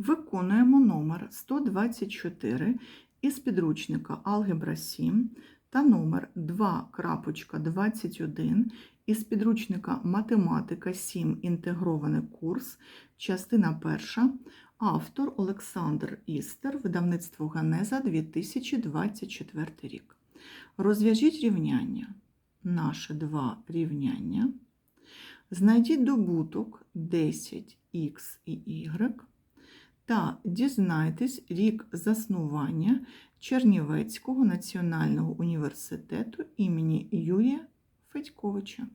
Виконуємо номер 124 із підручника Алгебра 7 та номер 2.21 із підручника Математика 7. Інтегрований курс, частина 1. Автор Олександр Істер, видавництво Генеза 2024 рік. Розв'яжіть рівняння. Наші два рівняння. Знайдіть добуток 10х і y та дізнайтесь рік заснування Чернівецького національного університету імені Юрія Федьковича.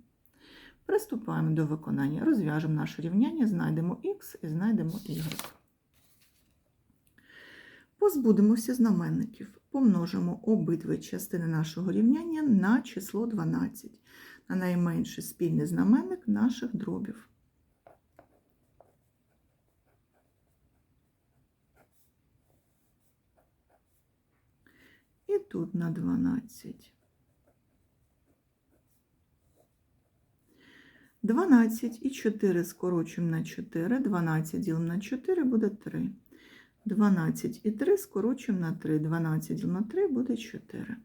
Приступаємо до виконання. Розв'яжемо наше рівняння, знайдемо х і знайдемо y. Позбудемося знаменників. Помножимо обидві частини нашого рівняння на число 12, на найменший спільний знаменник наших дробів. І тут на 12. 12 і 4 скорочуємо на 4. 12 ділимо на 4 буде 3. 12 і 3 скорочуємо на 3. 12 ділимо на 3 буде 4.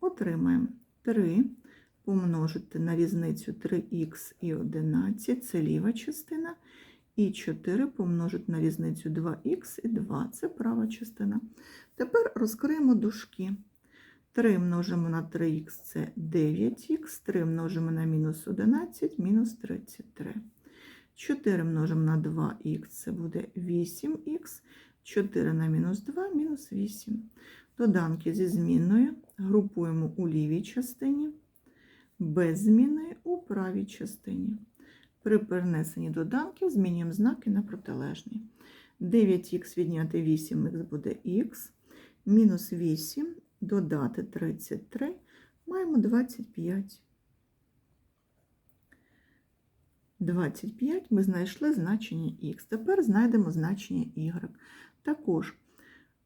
Отримаємо 3 помножити на різницю 3х і 11, це ліва частина. І 4 помножити на різницю 2х і 2 це права частина. Тепер розкриємо дужки. 3 множимо на 3х це 9х, 3 множимо на мінус 11, мінус 33. 4 множимо на 2х це буде 8х, 4 на мінус 2, мінус 8. Доданки зі змінною групуємо у лівій частині, без змінної у правій частині. При перенесенні доданків змінюємо знаки на протилежні. 9х відняти 8х буде х, мінус 8 додати 33, маємо 25. 25 ми знайшли значення х. Тепер знайдемо значення y. Також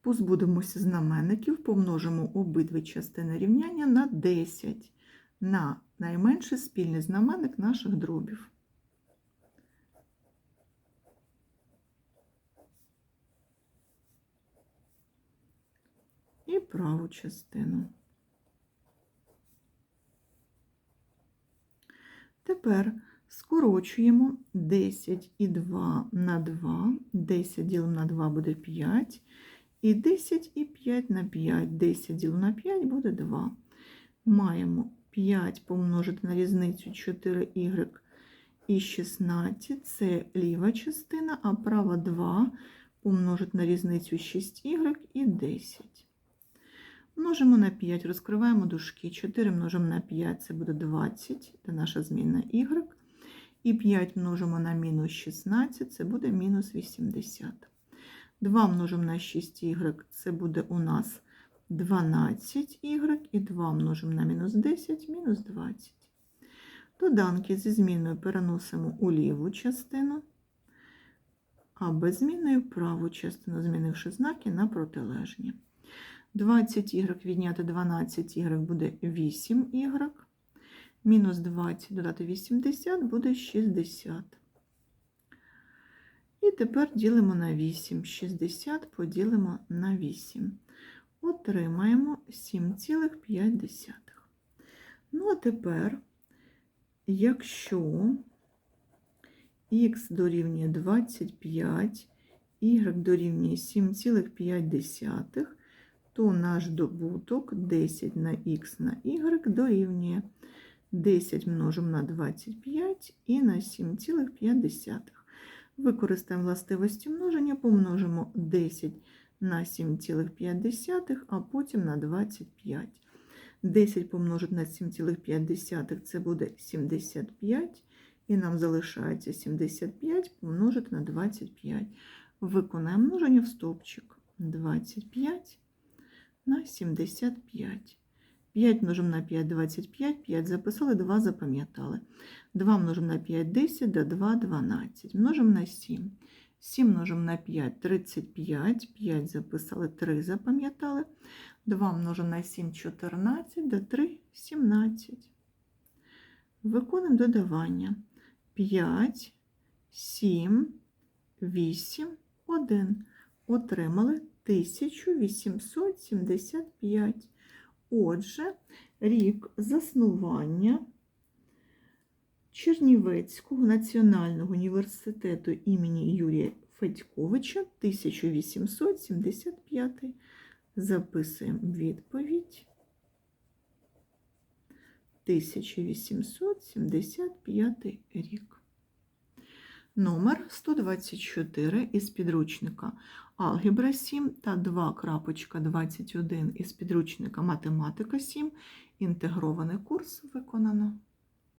позбудемося знаменників, помножимо обидві частини рівняння на 10, на найменший спільний знаменник наших дробів. І праву частину. Тепер скорочуємо 10 і 2 на 2, 10 ділимо на 2 буде 5, і 10 і 5 на 5, 10 ділимо на 5 буде 2. Маємо 5 помножити на різницю 4y і 16, це ліва частина, а права 2 помножити на різницю 6y і 10. Множимо на 5, розкриваємо дужки. 4 множимо на 5, це буде 20, це наша змінна y. І 5 множимо на мінус 16, це буде мінус 80. 2 множимо на 6y, це буде у нас 12y. І 2 множимо на мінус 10, мінус 20. Доданки зі зміною переносимо у ліву частину, а без зміною праву частину, змінивши знаки на протилежні. 20y відняти 12y буде 8y. Мінус 20 додати 80 буде 60. І тепер ділимо на 8. 60 поділимо на 8. Отримаємо 7,5. Ну, а тепер, якщо х дорівнює 25, y дорівнює 7,5, то наш добуток 10 на х на y дорівнює 10 множимо на 25 і на 7,5. Використаємо властивості множення, помножимо 10 на 7,5, а потім на 25. 10 помножити на 7,5 це буде 75, і нам залишається 75 помножити на 25. Виконаємо множення в стовпчик 25 на 75. 5 множимо на 5 25, 5 записали, 2 запам'ятали. 2 множимо на 5 10, до 2 12. Множимо на 7. 7 множимо на 5 35, 5 записали, 3 запам'ятали. 2 множимо на 7 14, до 3 17. Виконуємо додавання. 5, 7, 8, 1. Отримали 1875. Отже, рік заснування Чернівецького національного університету імені Юрія Федьковича 1875. Записуємо відповідь. 1875 рік. Номер 124 із підручника Алгебра 7 та 2.21 із підручника Математика 7. Інтегрований курс виконано.